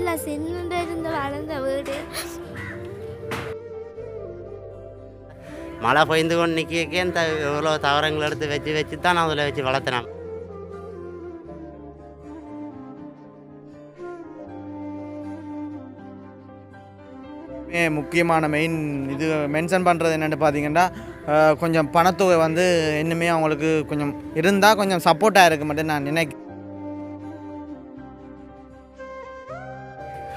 இல்லை சின்ன இருந்து வளர்ந்த வீடு. மழை பெய்ந்து கொண்டு நிற்க இந்த இவ்வளோ தவறங்கள் எடுத்து வச்சு வச்சு தான் அதில் வச்சு வளர்த்தினேன் மே முக்கியமான மெயின் இது மென்ஷன் பண்ணுறது என்னென்னு பார்த்தீங்கன்னா கொஞ்சம் பணத்தொகை வந்து இன்னுமே அவங்களுக்கு கொஞ்சம் இருந்தால் கொஞ்சம் சப்போர்ட்டாக இருக்க மட்டும் நான் நினைக்கிறேன்.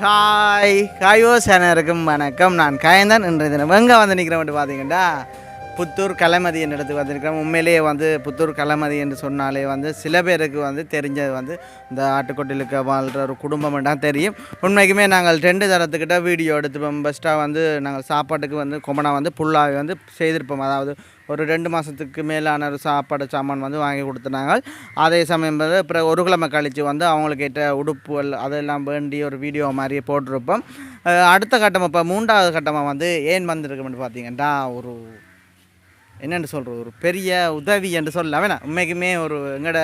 ஹாய் காயோ சேனருக்கும் வணக்கம். நான் காயந்தன். இன்றைய தினம் எங்கே வந்து நிற்கிறேன் பார்த்தீங்கன்னா புத்தூர் கலைமதி என்ற இடத்துக்கு வந்திருக்கிறேன் உண்மையிலேயே வந்து புத்தூர் கலைமதி என்று சொன்னாலே வந்து சில பேருக்கு வந்து தெரிஞ்சது வந்து இந்த ஆட்டுக்கொட்டிலுக்கு வாழ்கிற ஒரு குடும்பம் தான் தெரியும். உண்மைக்குமே நாங்கள் ரெண்டு தரத்துக்கிட்ட வீடியோ எடுத்துப்போம். பெஸ்ட்டாக வந்து நாங்கள் சாப்பாட்டுக்கு வந்து கொமனா வந்து புல்லாக வந்து செய்திருப்போம். அதாவது ஒரு ரெண்டு மாதத்துக்கு மேலான ஒரு சாப்பாடு சாமான் வந்து வாங்கி கொடுத்துனாங்க. அதே சமயம் வந்து அப்புறம் ஒரு கிழமை கழித்து வந்து அவங்களுக்கு உடுப்பு உடுப்புகள் அதெல்லாம் வேண்டி ஒரு வீடியோ மாதிரி போட்டிருப்போம். அடுத்த கட்டம் இப்போ மூன்றாவது கட்டமாக வந்து ஏன் வந்திருக்குன்னு பார்த்தீங்கன்னா ஒரு என்னென்னு சொல்கிறது ஒரு பெரிய உதவி என்று சொல்ல வேணாம் உண்மைக்குமே ஒரு எங்களோட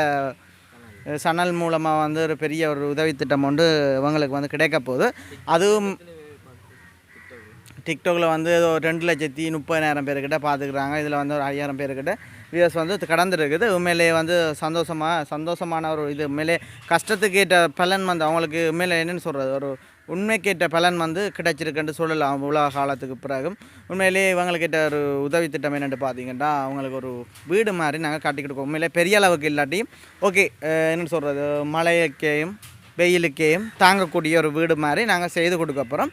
சணல் மூலமாக வந்து ஒரு பெரிய ஒரு உதவி திட்டம் ஒன்று இவங்களுக்கு வந்து கிடைக்க போகுது. அதுவும் டிக்டாக்ல வந்து ஏதோ ரெண்டு லட்சத்தி முப்பதாயிரம் பேர்கிட்ட பார்த்துக்கிறாங்க இதில் வந்து ஒரு ஐயாயிரம் பேர்கிட்ட வியூஸ் வந்து கடந்துருக்குது. உண்மையிலேயே வந்து சந்தோஷமாக சந்தோஷமான ஒரு இது. உண்மையிலே கஷ்டத்துக்கு ஏற்ற பலன் வந்து அவங்களுக்கு உண்மையிலே என்னென்னு சொல்கிறது ஒரு உண்மைக்கேற்ற பலன் வந்து கிடைச்சிருக்குன்னு சொல்லலாம் உலக காலத்துக்கு பிறகு உண்மையிலேயே இவங்களுக்கிட்ட ஒரு உதவி திட்டம் என்னென்னு பார்த்தீங்கன்னா அவங்களுக்கு ஒரு வீடு மாதிரி நாங்கள் கட்டி கொடுக்கோம். உண்மையிலே பெரிய அளவுக்கு இல்லாட்டியும். ஓகே என்னென்னு சொல்கிறது மலையக்கேயும் வெயிலுக்கேயும் தாங்கக்கூடிய ஒரு வீடு மாதிரி நாங்கள் செய்து கொடுக்க போகிறோம்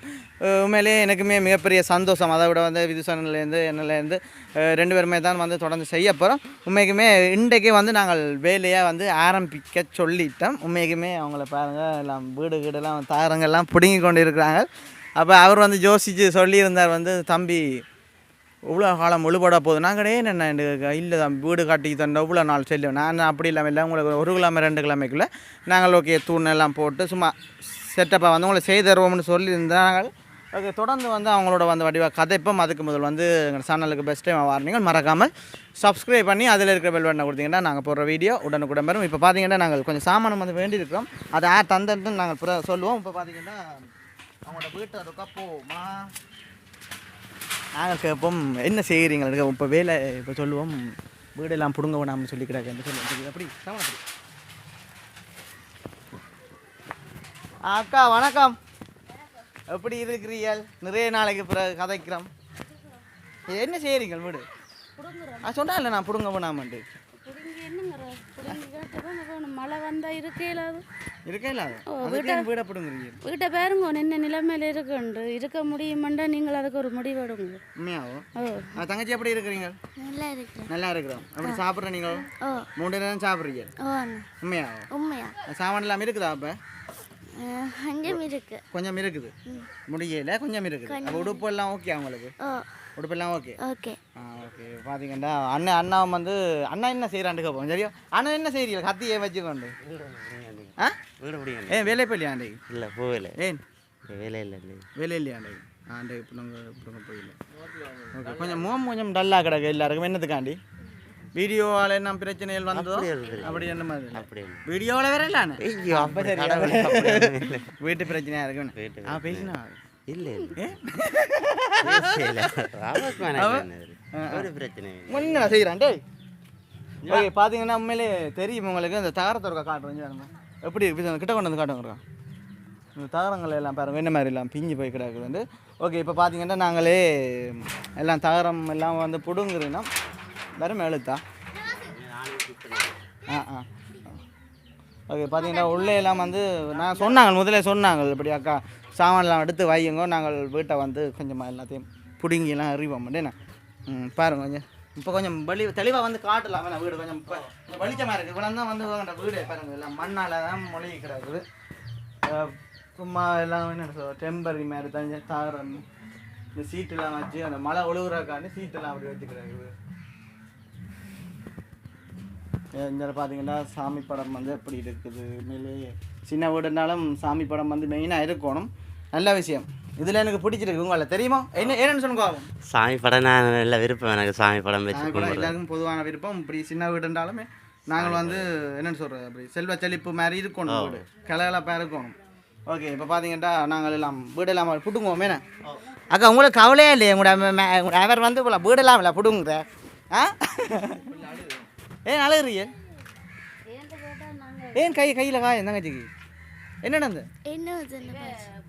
உண்மையிலேயே எனக்குமே மிகப்பெரிய சந்தோஷம். அதை விட வந்து விதுசனிலேருந்து என்னலேருந்து ரெண்டு பேருமே தான் வந்து தொடர்ந்து செய்ய போகிறோம் உண்மைக்குமே இன்றைக்கே வந்து நாங்கள் வேலையை வந்து ஆரம்பிக்க சொல்லிட்டோம். உண்மைக்குமே அவங்கள பாருங்கள் எல்லாம் வீடு வீடெல்லாம் தாரங்கள்லாம் பிடுங்கி கொண்டு இருக்கிறாங்க அப்போ அவர் வந்து யோசித்து சொல்லியிருந்தார் வந்து தம்பி இவ்வளோ காலம் முழுபட போகுது. நாங்கள் என்ன இல்லை தான் வீடு கட்டி தந்த இவ்வளோ நாள் செல்லும் நான் அப்படி இல்லாமல் இல்லை உங்களுக்கு ஒரு கிழமை ரெண்டு கிழமைக்குள்ளே நாங்கள் ஓகே தூண் எல்லாம் போட்டு சும்மா செட்டப்பாக வந்து உங்களை செய்து தருவோம்னு சொல்லியிருந்தாங்க ஓகே தொடர்ந்து வந்து அவங்களோட வந்து வடிவாக கதைப்போம். அதுக்கு முதல் வந்து எங்கள் சேனலுக்கு பெஸ்ட் டைம் வார்னிங்க மறக்காமல் சப்ஸ்கிரைப் பண்ணி அதில் இருக்கிற பெல் பட்டனை கொடுத்தீங்கன்னா நாங்கள் போடுற வீடியோ உடனுக்குடன் வரும். இப்போ பார்த்தீங்கன்னா நாங்கள் கொஞ்சம் சாமானம் வந்து வேண்டியிருக்கிறோம். அதை யார் தந்ததுன்னு நாங்கள் சொல்லுவோம். இப்போ பார்த்தீங்கன்னா அவங்களோட வீட்டை இருக்கா போமா நாங்கள் கேட்போம் என்ன செய்கிறீங்க இப்போ வேலை இப்போ சொல்லுவோம் வீடெல்லாம் பிடுங்க வேணாம்னு சொல்லி கிடக்கு சொல்லுவோம் அப்படி அக்கா வணக்கம். எப்படி இருக்கிறீர்கள்? நிறைய நாளைக்கு பிறகு கதைக்கிறோம். என்ன செய்கிறீங்க வீடு? ஆ சொன்னா இல்லை நான் பிடுங்க வேணாமன்ட்டு புடுங்கி என்னங்கிற புடுங்கி கேட்டதான் வேணும் மழை வந்தா இருக்கே இல்லாது இருக்கே இல்லை ஓ, அதுக்கு என் வீடை பிடுங்குறீங்க வீட்டை பாருங்க என்ன நிலைமையில இருக்குண்டு. இருக்க முடியுமெண்டா நீங்கள் அதுக்கு ஒரு முடிவெடுங்க. உண்மையாவும் ஓ. ஆ, தங்கச்சி எப்படி இருக்கிறீங்க? நல்லா இருக்கு நல்லா இருக்கிறோம். அப்படி சாப்பிட்ற நீங்கள் மூணு நேரம் சாப்பிட்றீங்க? உண்மையாவும் உண்மையா. சாமான் எல்லாம் இருக்குதா அப்போ? அங்கேயும் இருக்கு. கொஞ்சம் இருக்குது. முடியல கொஞ்சம் இருக்குது. அப்போ உடுப்பு எல்லாம் ஓகே அவங்களுக்கு? ஓ. உடுப்பெல்லாம் ஓகே? ஓகே. ஓகே பார்த்தீங்கன்னா அண்ணன் அண்ணா வந்து அண்ணா என்ன செய்கிறான்னு கேட்போம் சரியா? அண்ணா என்ன செய்கிறீங்க கத்தியை வச்சுக்கொண்டு. ஆ? வீடு பிடிக்கணும் ஏன் வேலை போயிலையா ஆண்டை இல்லை போகல. ஏன்? வேலை இல்லை வேலை இல்லையா ஆண்டை ஆண்டை இப்போ நாங்கள் இப்போ போயில ஓகே கொஞ்சம் முகம் கொஞ்சம் டல்லாக கிடக்கு எல்லாருக்கும். என்னத்துக்காண்டி? வீடியோவால் என்ன பிரச்சனைகள் வந்ததோ? அப்படி என்ன மாதிரி? அப்படி. வீடியோவில் வேற இல்லை. வீட்டு பிரச்சனையாக இருக்கு ஆ பேசினா? இல்லை இல்லை. ஒரு பிரச்சனை? முன்ன செய்கிறான் டேய். ஓகே பார்த்தீங்கன்னா உண்மையிலே தெரியும் உங்களுக்கு. இந்த தகரத்தொருக்கா காட்டுறேன் பாருங்க. எப்படி இருக்கு? கிட்ட கொண்டு வந்து காட்டுங்க இந்த தகரங்கள் எல்லாம் பாருங்க என்ன மாதிரி எல்லாம் பிஞ்சு போய் கிடக்குது வந்து. ஓகே இப்போ பார்த்தீங்கன்னா நாங்களே எல்லாம் தகரம் எல்லாம் வந்து பிடுங்குறோம் வெறும் எழுத்தா? ஆ ஆ. ஓகே பார்த்தீங்கன்னா உள்ளே எல்லாம் வந்து நான் சொன்னாங்க முதல்ல சொன்னாங்க இப்படி அக்கா சாமான்லாம் எடுத்து வையுங்க நாங்கள் வீட்டை வந்து கொஞ்சமாக எல்லாத்தையும் பிடுங்கிலாம் அறிவோம் என்ன ம் பாருங்க கொஞ்சம். இப்போ கொஞ்சம் வெளி தெளிவாக வந்து காட்டலாம். வேணாம் வீடு கொஞ்சம் இப்போ வெளிச்சமாக இருக்குது இவ்வளோ தான் வந்து வீடு பாருங்க. எல்லாம் மண்ணால் தான் மொழிகி கிடக்குது. சும்மா எல்லாம் என்ன சொல்றது டெம்பரரி மாதிரி தஞ்ச தாரம் இந்த சீட்டெல்லாம் வச்சு அந்த மழை ஒழுகுறக்காண்டி சீட்டெல்லாம் அப்படி வச்சுக்கிறாரு இங்கே பார்த்தீங்கன்னா சாமி படம் வந்து எப்படி இருக்குது? மேலே சின்ன வீடுனாலும் சாமி படம் வந்து மெயினாக இருக்கணும். நல்ல விஷயம். இதில் எனக்கு பிடிச்சிருக்கு உங்களை. தெரியுமா? என்ன என்னன்னு சொல்லுங்க. சாமி படம் நான் நல்ல விருப்பம். எனக்கு சாமி படம் சாமி எல்லாருக்கும் பொதுவான விருப்பம். இப்படி சின்ன வீடுன்றாலுமே நாங்கள் வந்து என்னன்னு சொல்கிறது அப்படி செல்வ செழிப்பு மாதிரி இருக்கணும் வீடு. கலகலப்பாக இருக்கணும். ஓகே இப்போ பார்த்தீங்கன்னா நாங்கள் எல்லாம் வீடெல்லாம் புட்டுங்குவோம் மேன அக்கா உங்களுக்கு கவலையே இல்லையே? உங்களோட அவர் வந்து போல வீடெல்லாம் இல்லை புடுங்குற. ஆ? ஏன் அழுகுறீங்க? ஏன் கை கையில் தங்கச்சிக்கு என்ன நடந்து என்ன சின்ன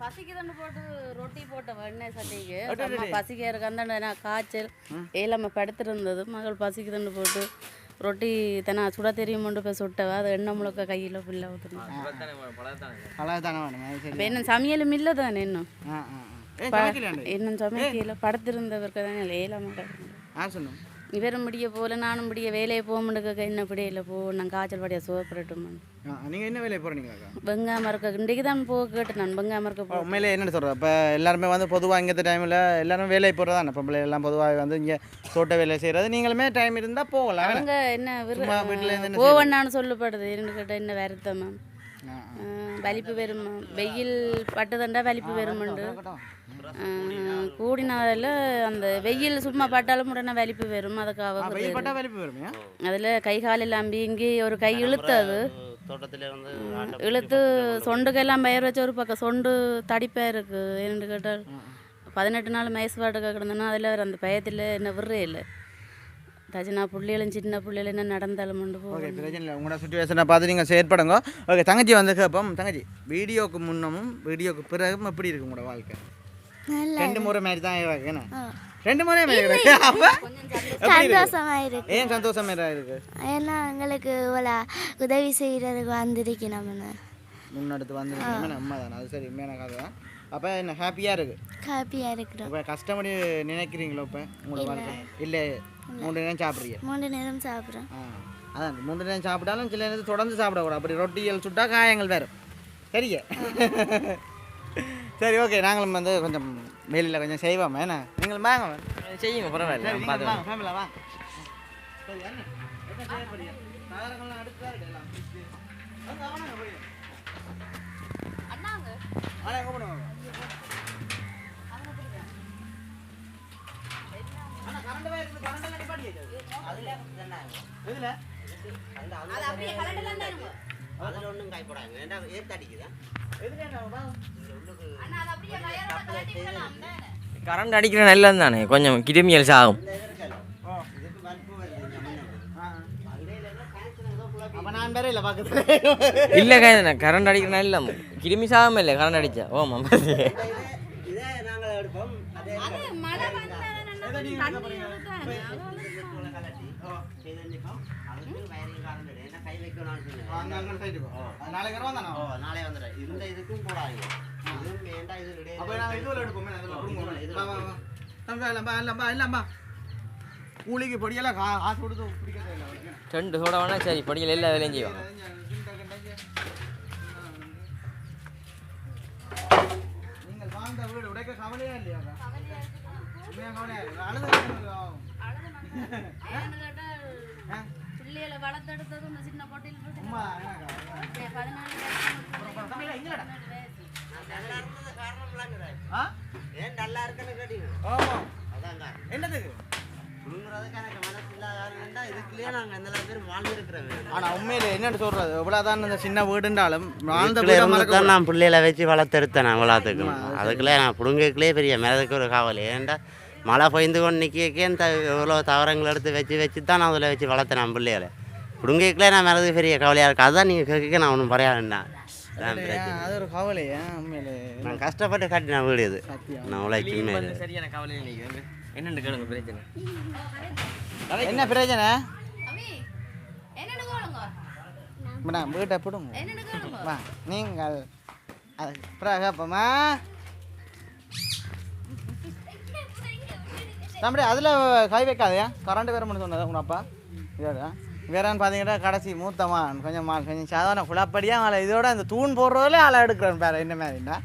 பசிக்குதுன்னு போட்டு ரொட்டி போட்ட எண்ணெய் சட்டைக்கு. அம்மா பசிக்க இருக்கு அந்த நான் காய்ச்சல் ஏழாம படுத்திருந்தது மகள் பசிக்குதுன்னு போட்டு ரொட்டி தனா சுட தெரியுமோண்டு போய் சுட்டவ அது எண்ணெய் முழுக்க கையில் ஃபுல்லாக ஊற்றணும் என்ன சமையலும் இல்லை தானே இன்னும் இன்னும் சமைக்கல படுத்திருந்தவருக்கு தானே ஏழாம இவரும் முடிய போல நானும் முடிய வேலையை போக முடிய என்ன பிடியில போ நான் காய்ச்சல் படியா சோப்பரட்டும் ஆ நீங்கள் என்ன வேலையை போகிறீங்களாக்கா வெங்காயம் இருக்க இன்றைக்கு தான் போக கேட்டு நான் வெங்காயம் இருக்க உண்மையிலே என்ன சொல்கிறேன் இப்போ எல்லாருமே வந்து பொதுவாக இங்கே டைமில் எல்லாரும் வேலைக்கு போகிறது தானே பொம்பளை எல்லாம் பொதுவாக வந்து இங்கே தோட்ட வேலை செய்கிறது நீங்களுமே டைம் இருந்தால் போகலாம் அவங்க என்ன வீட்டுல போவண்ணான்னு சொல்லப்படுது இருந்து கேட்டால் என்ன வருத்தமா? ஆ, வலிப்பு வருமா வெயில் பட்டுதண்டா வலிப்பு வருமுண்டு கூடினால அந்த வெயில் சும்மா பட்டாலும் உடனே வலிப்பு வரும் அதுக்காக அதில் கை கால் எல்லாம் இங்கே ஒரு கை இழுத்தது தோட்டத்தில் இருந்து இழுத்து சொண்டுக்கெல்லாம் பயிர் வச்ச ஒரு பக்கம் சொண்டு தடிப்பாக இருக்குது என்னென்னு கேட்டால் பதினெட்டு நாள் மேய்ஸ்பாட்டுக்கு கிடந்தோன்னா அதில் அந்த பயத்தில் என்ன விடுறே இல்லை. தஜினா புள்ளிகளும் சின்ன புள்ளிகளும் என்ன நடந்தாலும் கொண்டு ஓகே போகும் பிரச்சனை இல்லை உங்களோட சுச்சுவேஷனை பார்த்து நீங்கள் செயற்படுங்க ஓகே தங்கச்சி வந்து கேட்போம் தங்கச்சி வீடியோக்கு முன்னமும் வீடியோக்கு பிறகும் எப்படி இருக்கு உங்களோட வாழ்க்கை? நல்லா ரெண்டு முறை மாதிரி தான் இருக்கு என்ன ஆ. ரெண்டு முறை மாதிரி இருக்கு அப்போ சந்தோஷமா இருக்கு ஏன் சந்தோஷம் இருக்கு? ஏன்னா எங்களுக்கு இவ்வளோ உதவி செய்கிறதுக்கு வந்திருக்கணும்னு. முன்னெடுத்து வந்து உண்மை தானே அது சரி உண்மையான கதை தான் அப்போ என்ன ஹாப்பியாக இருக்குது ஹாப்பியாக இருக்கிறோம். இப்போ கஷ்டப்படி நினைக்கிறீங்களோ இப்போ உங்களோட வாழ்க்கை? இல்லை. மூணு நேரம் சாப்பிட்றீங்க. மூணு நேரம் சாப்பிட்றோம் ஆ அதான் மூணு நேரம் சாப்பிட்டாலும் சில நேரத்தில் தொடர்ந்து சாப்பிடக்கூடாது அப்படி ரொட்டிகள் சுட்டா காயங்கள் வேறு. சரிங்க. சரி ஓகே. நாங்களும் வந்து கொஞ்சம் வெளியில் கொஞ்சம் செய்வோம். என்ன? நீங்கள் வாங்க. செய்யுங்க பரவாயில்ல. சரி நான் பார்த்துக்கிறேன். வாங்க ஃபேமிலியில் வாங்க சரி என்ன என்ன செய்ய போறீங்க நகரங்கள்லாம் அடுத்து தான் இருக்கு எல்லாம் வாங்க, வாங்க, போய். அண்ணா, கூப்பிடுங்க. அண்ணா, current wire இருக்குது, current எல்லாம் நிப்பாட்டியாச்சு. எதுல? அதில் ஒன்றும் காய்ப்படாங்க ஏன்னா ஏற்று அடிக்குதா? எதுல என்ன வாங்க. கரண்ட் அடிக்கிற நல்லது தானே கொஞ்சம் கிருமியல் சாகும் ஓ, இதுக்கு பல்பு வருது இந்த முன்னுக்கு. ஆ, அங்கேயில எல்லாம் கனெக்ஷன் ஏதோ குழப்பி அப்ப நான் வேற இல்லை கைதானே கரண்ட் அடிக்கிற நல்ல கிருமி சாகாம இல்லை கரண்ட் அடிச்சா. ஓமா இதே நாளைக்கு வரோம் தானே? ஓ நாளே வந்துடுறேன் இந்த இதுக்கும் இதுவும் வேண்டாம் இது அப்ப எடுப்போமே? கூலிக்கு பொடியெல்லாம் காசு கொடுத்து. ரெண்டு சோட வேணா சரி படிக்கல எல்லா வேலையும் செய்வாங்க நீங்கள் வாழ்ந்த வீடு உடைக்க கவலையா இல்லையா உண்மையா கவலையா இல்லை அழுது ஆ? பிள்ளைகளை வளர்த்தெடுத்தது சின்ன போட்டு பதினாலு என்னதுக்கு ஆனா உண்மையில என்னன்னு சொல்றது இவ்வளவுதான் இந்த சின்ன வீடுண்டாலும் வாழ்ந்த தான் நான் பிள்ளையில வச்சு வளர்த்தெடுத்தேன் நான் அதுக்குள்ளே நான் புடுங்கக்குள்ளே பெரிய மிளகுக்கு ஒரு காவல் ஏன்டா மழை பொய்ந்து கொண்டு நிற்கே த இவ்வளோ தவறங்கள் எடுத்து வச்சு வச்சு தான் நான் அதில் வச்சு வளர்த்தேன் நான் பிள்ளைகளை. பிடுங்கக்குள்ளே நான் மிளகு பெரிய கவலையாக இருக்கு. அதுதான் நீங்கள் கேட்க நான் ஒன்றும் பிரச்சனை. அது ஒரு கவலையா? நான் கஷ்டப்பட்டு கட்டின வீடு இது. நான் உழைக்குமே சரியான என்னென்னு கேளுங்க பிரச்சனை. என்ன பிரச்சனை? மேடம் வீட்டை பிடுங்க. நீங்கள். அது பிரகப்பமா தம்பி அதில் கை வைக்காதயா? கரண்ட் வேற மட்டும் சொன்னதா உங்க அப்பா. இதோட வேறான்னு பார்த்தீங்கன்னா கடைசி மூத்தமான் கொஞ்சம் மா கொஞ்சம் சாதாரண குழப்படியாக ஆளை. இதோட இந்த தூண் போடுறதுல ஆளை எடுக்கிறேன் பேர என்ன மாதிரிண்ணா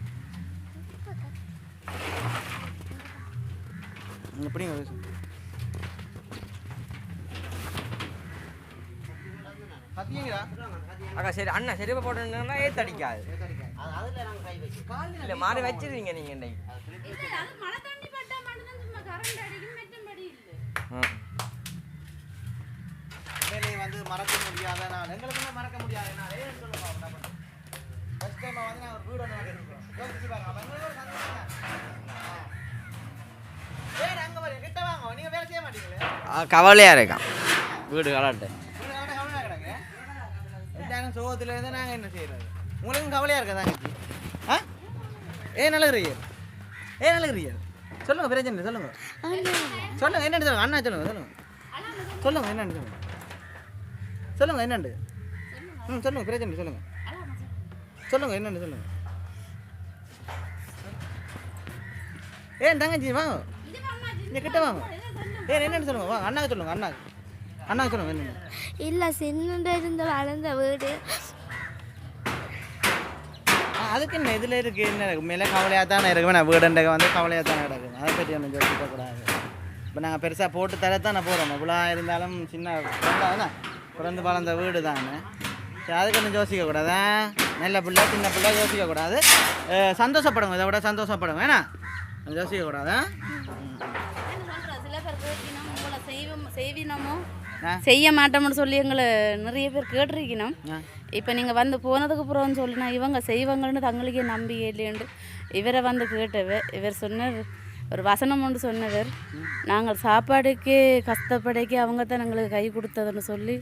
எப்படிங்க அக்கா சரி அண்ணா சரிப்பா போட்டோன்னா ஏத்து அடிக்காது. இல்லை மாறி வச்சிருவீங்க நீங்கள் இன்னைக்கு. உண்மையிலேயே வந்து மறக்க முடியாத நாள் எங்களுக்குமே மறக்க முடியாத நாள் ஏன்னு சொல்லுங்க ஃபஸ்ட்டு டைம் வந்து நான் ஒரு வீடு ஒன்று வாங்கியிருக்கோம் யோசிச்சு பாருங்க ஒரு சந்தோஷம். ஏய், அங்க பாருங்க, கிட்ட வாங்க. நீங்க வேலை செய்ய மாட்டீங்களே கவலையாக இருக்கான் வீடு கலாட்டு வீடு கவலை கவலையா கிடக்கு. எல்லாரும் சோகத்துல இருந்து நாங்க என்ன செய்யறது உங்களுக்கும் கவலையா இருக்கா ஆ ஏன் நல்லகிறீங்க ஏன் நல்லகிறீங்க சொல்லுங்க பிரச்சனை சொல்லுங்க. சொல்லுங்க என்னன்னு சொல்லுங்க அண்ணா சொல்லுங்க சொல்லுங்க. சொல்லுங்க என்னன்னு சொல்லுங்க. சொல்லுங்க என்னண்டு ம் சொல்லுங்க பிரச்சனை சொல்லுங்க. சொல்லுங்க என்னன்னு சொல்லுங்க. ஏன் தங்கச்சி வாங்க இங்க கிட்ட வாங்க ஏன் என்னன்னு சொல்லுங்க வாங்க அண்ணாக்கு சொல்லுங்க அண்ணாக்கு. அண்ணாக்கு சொல்லுங்க என்னன்னு. இல்லை சின்னதாக இருந்து வளர்ந்த வீடு. அதுக்கு என்ன இதில் இருக்குது என்ன இருக்கு? மேலே கவலையாக தானே இருக்கு? நான் வீடுண்டக வந்து கவலையாக தானே கிடக்கு. அதை பற்றி ஒன்றும் யோசிக்க கூடாது இப்போ நாங்கள் பெருசாக போட்டு தரத்தானே போகிறோம் இவ்வளோ இருந்தாலும் சின்ன பிறந்தானே பிறந்து வளர்ந்த வீடு தானே? சரி அதுக்கு ஒன்றும் யோசிக்க கூடாதா நல்ல பிள்ளை சின்ன பிள்ளை யோசிக்க கூடாது அஹ், சந்தோஷப்படுங்க. இதை விட சந்தோஷப்படுங்க. ஏன்னா யோசிக்க கூடாதா சில பேர் கேட்கணும் உங்களை செய்வோம் செய்வினமோ? ஆ. செய்ய மாட்டோம்னு சொல்லி எங்களை நிறைய பேர் கேட்டிருக்கணும். இப்போ நீங்கள் வந்து போனதுக்கு அப்புறம் சொல்லினா இவங்க செய்வாங்கன்னு தங்களுக்கே நம்பிக்கை இல்லையண்டு இவரை வந்து கேட்டவர். இவர் சொன்னார் ஒரு வசனம் ஒன்று சொன்னவர். நாங்கள் சாப்பாடுக்கே கஷ்டப்படைக்கு அவங்க தான் எங்களுக்கு கை கொடுத்ததுன்னு சொல்லி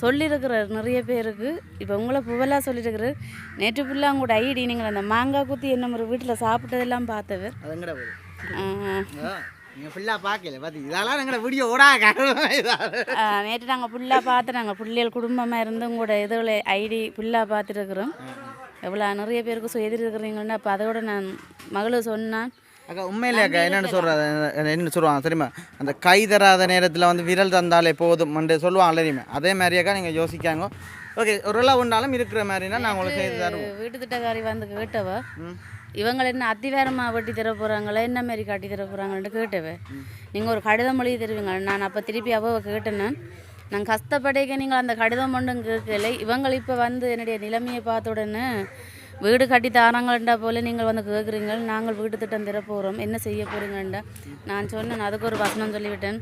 சொல்லியிருக்கிறார் நிறைய பேருக்கு. இப்போ உங்களை புகழாக சொல்லியிருக்கிறார். நேற்று ஃபுல்லாக உங்களோட ஐடி நீங்கள் அந்த மாங்காய் குத்தி என்ன ஒரு வீட்டில் சாப்பிட்டதெல்லாம் பார்த்தவர். நீங்கள் ஃபுல்லாக பார்க்கல பார்த்து இதெல்லாம் எங்களை வீடியோ ஆஹ் நேற்று நாங்கள் ஃபுல்லாக பார்த்து நாங்கள் பிள்ளைகள் குடும்பமாக இருந்து உங்களோட இதில் ஐடி ஃபுல்லாக பார்த்துருக்குறோம் எவ்வளோ நிறைய பேருக்கு சொ- எதிர்க்கிறீங்கன்னு அப்போ அதோட நான் மகளு சொன்னான். அக்கா உண்மையிலே அக்கா என்னென்னு சொல்கிறது என்ன சொல்லுவாங்க தெரியுமா? அந்த கை தராத நேரத்தில் வந்து விரல் தந்தாலே போதும் என்று சொல்லுவாங்க தெரியுமா? அதே மாதிரி அக்கா நீங்கள் யோசிக்காங்க. ஓகே ஒரு உண்டாலும் இருக்கிற மாதிரினா நான் உங்களுக்கு செய்து தருவோம். வீட்டு திட்டக்காரி வந்து கேட்டவ இவங்களை என்ன அத்திவேரமாக வெட்டி தர போகிறாங்களா என்ன மாரி காட்டி தர போகிறாங்கன்னு கேட்டவே நீங்கள் ஒரு கடிதம் எழுதி தருவீங்க. நான் அப்போ திருப்பி அவ்வளோ கேட்டேன்னு நான் நான் கஷ்டப்படைக்க நீங்கள் அந்த கடிதம் ஒன்றும் கேட்கல. இவங்க இப்போ வந்து என்னுடைய நிலைமையை பார்த்த உடனே வீடு கட்டி தாராங்கண்டா போல நீங்கள் வந்து கேட்குறீங்க நாங்கள் வீட்டு திட்டம் தர போகிறோம் என்ன செய்ய போகிறீங்கண்டா நான் சொன்னேன். அதுக்கு ஒரு வசனம் சொல்லிவிட்டேன்.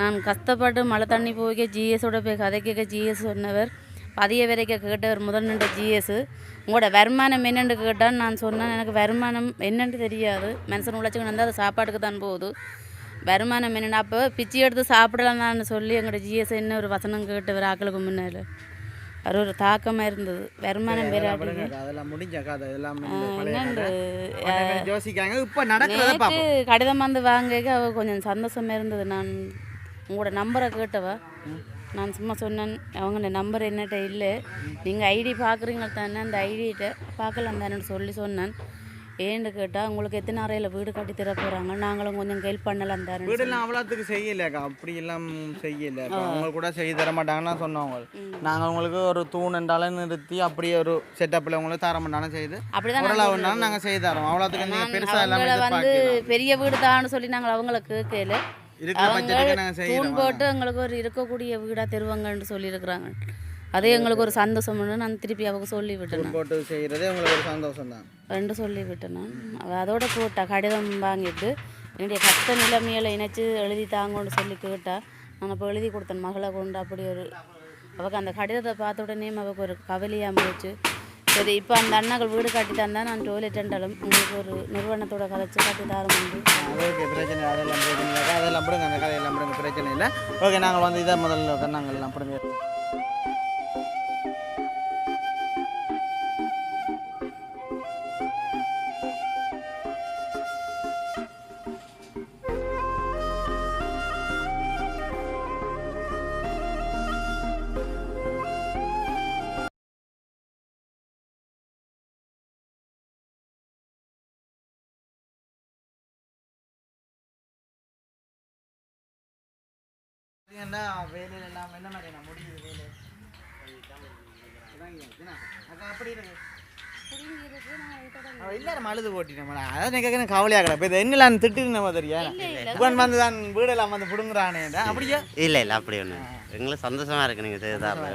நான் கஷ்டப்பட்டு மழை தண்ணி போய்க்க ஜிஎஸோட போய் கதை கேட்க ஜிஎஸ் சொன்னவர் பதிய வரைக்கும் கேட்டவர் முதல் நின்ற ஜிஎஸ் உங்களோட வருமானம் என்னென்னு கேட்டால் நான் சொன்னேன். எனக்கு வருமானம் என்னன்னு தெரியாது. மனுஷன் உழைச்சிக்கணும் வந்தால் அது சாப்பாட்டுக்கு தான் போகுது. வருமானம் என்னென்ன அப்போ பிச்சை எடுத்து சாப்பிடலாம் தான் சொல்லி எங்களோட ஜிஎஸ் என்ன ஒரு வசனம் கேட்டவர் ஆக்களுக்கு முன்னால். அது ஒரு தாக்கமாக இருந்தது. வருமானம் நேற்று கடிதம் வந்து வாங்க அவ கொஞ்சம் சந்தோஷமா இருந்தது. நான் உங்களோட நம்பரை கேட்டவ. நான் சும்மா சொன்னேன் அவங்க நம்பர் என்னட்ட இல்லை. நீங்கள் ஐடி பார்க்குறீங்க தானே அந்த ஐடிகிட்ட பார்க்கலாம் தானேன்னு சொல்லி சொன்னேன். ஏன்னு கேட்டால் உங்களுக்கு எத்தனை அறையில் வீடு கட்டி தர போகிறாங்க நாங்களும் கொஞ்சம் ஹெல்ப் பண்ணலாம் தானே வீடெல்லாம் அவ்வளோத்துக்கு செய்யலையாக்கா அப்படி எல்லாம் செய்யல. அவங்க கூட செய்ய தர மாட்டாங்கன்னா சொன்னவங்க நாங்கள் உங்களுக்கு ஒரு தூண் என்றாலும் நிறுத்தி அப்படியே ஒரு செட்டப்பில் உங்களுக்கு தர மாட்டாலும் செய்து அப்படிதான் ஓரளவுனாலும் நாங்கள் செய்து தரோம். அவ்வளோத்துக்கு பெருசாக எல்லாமே வந்து பெரிய வீடு தான்னு சொல்லி நாங்கள் அவங்கள கேட்கல. தூண் செய்கிறோம் போட்டு எங்களுக்கு ஒரு இருக்கக்கூடிய வீடாக தருவாங்கன்னு சொல்லியிருக்கிறாங்க. அதே எங்களுக்கு ஒரு சந்தோஷம்னு நான் திருப்பி அவங்க சொல்லி விட்டேன். போட்டு செய்கிறதே உங்களுக்கு ஒரு சந்தோஷம் தான் ரெண்டு சொல்லி விட்டேன் அதோட போட்டா கடிதம் வாங்கிட்டு என்னுடைய கஷ்ட நிலைமையில இணைச்சு எழுதி தாங்கன்னு சொல்லி கேட்டா நான் அப்போ எழுதி கொடுத்தேன் மகளை கொண்டு அப்படி ஒரு அவக்கு அந்த கடிதத்தை பார்த்த உடனே அவக்கு ஒரு கவலையாக போச்சு. சரி இப்போ அந்த அண்ணாக்கள் வீடு கட்டி தந்தா நான் டோய்லெட் என்றாலும் உங்களுக்கு ஒரு நிறுவனத்தோட கதைச்சு கட்டி தரம் உண்டு. ஓகே பிரச்சனை அதெல்லாம் பிரச்சனை இல்லை. அதெல்லாம் பிடுங்க அந்த கதையெல்லாம் பிடுங்க பிரச்சனை இல்லை. ஓகே நாங்கள் வந்து இதை முதல்ல நாங்கள் எல்லாம் ஏன்டா வேலையில எல்லாம் என்ன மாதிரி முடியுது வேலை? என்ன? எல்லாரும் அழுது போட்டிட்டோம் அதான் எனக்கு கவலையாக கிடப்ப இது என்னலாம் திட்டு நம்ம தெரியா? உட்காந்து வந்து தான் வீடெல்லாம் வந்து பிடுங்குறானேடா அப்படியா? இல்லை இல்லை அப்படி ஒன்று எங்களுக்கு சந்தோஷமாக இருக்கு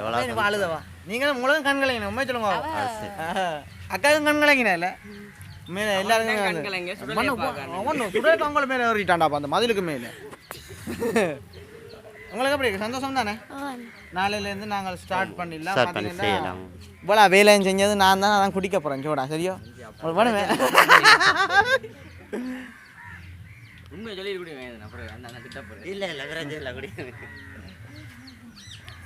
எவ்வளோ இப்போ அழுதவா நீங்களும் உலகம் கண்கலைங்க உண்மை சொல்லுங்க. அக்காவும் கண்கலைங்கண்ணா இல்லை? மேலே எல்லாருக்கும் கண்கலங்க, சுடலை அவங்கள மேலே அந்த மதிலுக்கு மேலே. உங்களுக்கு எப்படி இருக்கு? சந்தோஷம் தானே நாளையிலேருந்து நாங்கள் ஸ்டார்ட் பண்ணிடலாம் பார்த்தீங்கன்னா. இவ்வளோ வேலையும் செஞ்சது நான் தான் அதான் குடிக்க போகிறேன் சோடா சரியோ? உங்களுக்கு வேணுமே? உண்மையை சொல்லி அப்புறம் போகிறேன் இல்லை இல்லை பிரச்சனை இல்லை குடி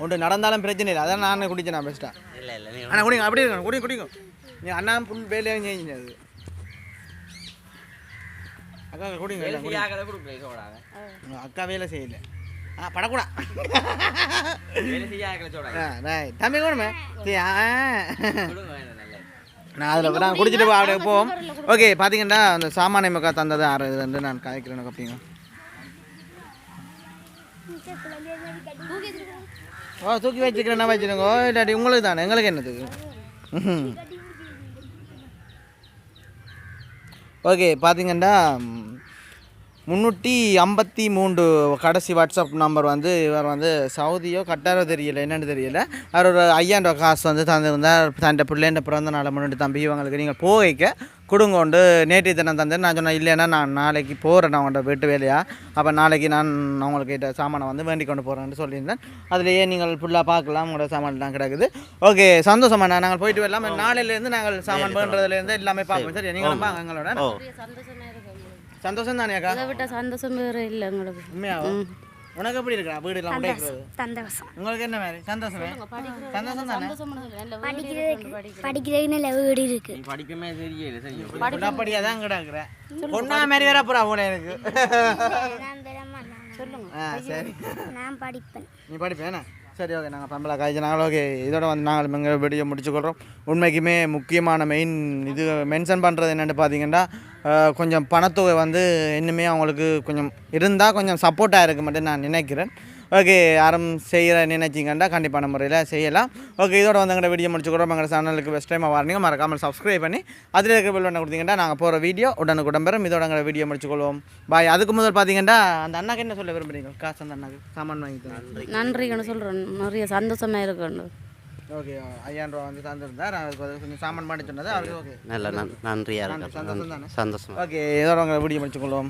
ஒன்று நடந்தாலும் பிரச்சனை இல்லை. அதான் நான் குடிச்சேன் நான் பெஸ்ட்டாக இல்லை இல்லை நீ அண்ணா குடிங்க அப்படி இருக்கணும் குடிங்க குடிங்க. நீ அண்ணா புல் வேலையும் செஞ்சது அக்கா குடிங்க கொடுக்குறேன் அக்கா வேலை செய்யல. படக்கூடா. தம்பி நல்ல நான் அதில் நான் குடிச்சிட்டு போ- அப்படியே போவோம். ஓகே பார்த்தீங்கன்னா அந்த சாமானிய மக்கா தந்தது ஆறு வந்து நான் காய்க்கிறேன் கப்பிங்க ஓ தூக்கி வச்சுக்கிறேன்னா வச்சுருங்க இல்லாட்டி உங்களுக்கு தானே எங்களுக்கு என்னதுக்கு ம்ஹும். ஓகே பார்த்தீங்கன்னா முந்நூற்றி ஐம்பத்தி மூன்று கடைசி வாட்ஸ்அப் நம்பர் வந்து இவர் வந்து சவுதியோ கட்டாரோ தெரியல என்னன்னு தெரியல. அவர் ஒரு ஐயாயிரம் ரூபா காசு வந்து தந்திருந்தார். தன் பிள்ளைன்ற பிறந்த நாளை முன்னாடி தம்பி இவங்களுக்கு நீங்கள் போகைக்க கொடுங்கோண்டு நேற்று தினம் தந்தேன் நான் சொன்னேன் இல்லைன்னா நான் நாளைக்கு போகிறேன் அவங்கள்ட்ட வீட்டு வேலையா? அப்போ நாளைக்கு நான் அவங்களுக்கு கிட்ட சாமானை வந்து வேண்டிக் கொண்டு போகிறேன்னு சொல்லியிருந்தேன். அதுலேயே நீங்கள் ஃபுல்லாக பார்க்கலாம் உங்களோட சாமான்லாம் கிடக்குது. ஓகே சந்தோஷமா நாங்கள் போயிட்டு வரலாம். நாளையிலேருந்து நாங்கள் சாமான் பண்ணுறதுலேருந்து எல்லாமே பார்ப்போம். சரி. நீங்களும் வாங்க எங்களோட. சந்தோஷமா தானே அக்கா? அதை விட்ட சந்தோஷம் வேறு இல்லை உங்களுக்கு உண்மையாவா? உனக்கு எப்படி இருக்கா வீடு எல்லாம் சந்தோஷம் உங்களுக்கு என்ன மாதிரி? சந்தோஷமே? சந்தோஷம் தானே படிக்கிறதுக்கு நல்ல வீடு இருக்கு. நீ படிக்கவே தெரியல சரி பொண்ணாப்படியாக தான் கிடக்குறேன் பொண்ணா மாதிரி வேற போறா போல எனக்கு. சரி. நான் படிப்பேன். நீ படிப்பேனா சரி ஓகே நாங்கள் பம்பளை காய்ச்சி நாங்கள் ஓகே இதோட வந்து நாங்கள் எங்கள் வீடியோ முடிச்சுக்கொள்கிறோம் உண்மைக்குமே முக்கியமான மெயின் இது மென்ஷன் பண்ணுறது என்னென்னு பார்த்தீங்கன்னா கொஞ்சம் பணத்தொகை வந்து இன்னுமே அவங்களுக்கு கொஞ்சம் இருந்தால் கொஞ்சம் சப்போர்ட்டாக இருக்க மட்டும் நான் நினைக்கிறேன். ஓகே யாரும் செய்கிற நினைச்சிங்கண்டா கண்டிப்பான முறையில் செய்யலாம். ஓகே இதோட வந்து எங்களோட வீடியோ முடிச்சுக்கிறோம். எங்கள் சேனலுக்கு பெஸ்ட் டைமாக வரணுங்க மறக்காமல் சப்ஸ்கிரைப் பண்ணி அதில் இருக்க பில் பண்ண கொடுத்தீங்கன்னா நாங்கள் போகிற வீடியோ உடனுக்குடன் பெறும் இதோட எங்களை வீடியோ முடிச்சுக்கொள்வோம். பாய் அதுக்கு முதல் பார்த்தீங்கன்னா அந்த அண்ணாக்கு என்ன சொல்ல விரும்புறீங்க? காசு அந்த அண்ணாக்கு. சாமான் நன்றி நன்றி நன்றிகன்னு சொல்கிறேன் நிறைய சந்தோஷமாக இருக்கணும். ஓகே ஐயாயிரம் ரூபா வந்து தந்துருந்தார் அதுக்கு கொஞ்சம் சாமான் பண்ணி சொன்னது அவருக்கு ஓகே. நல்ல நன் நன்றியாக? இருக்கேன் சந்தோஷம் ஓகே இதோட உங்களை வீடியோ முடிச்சுக்கொள்வோம்.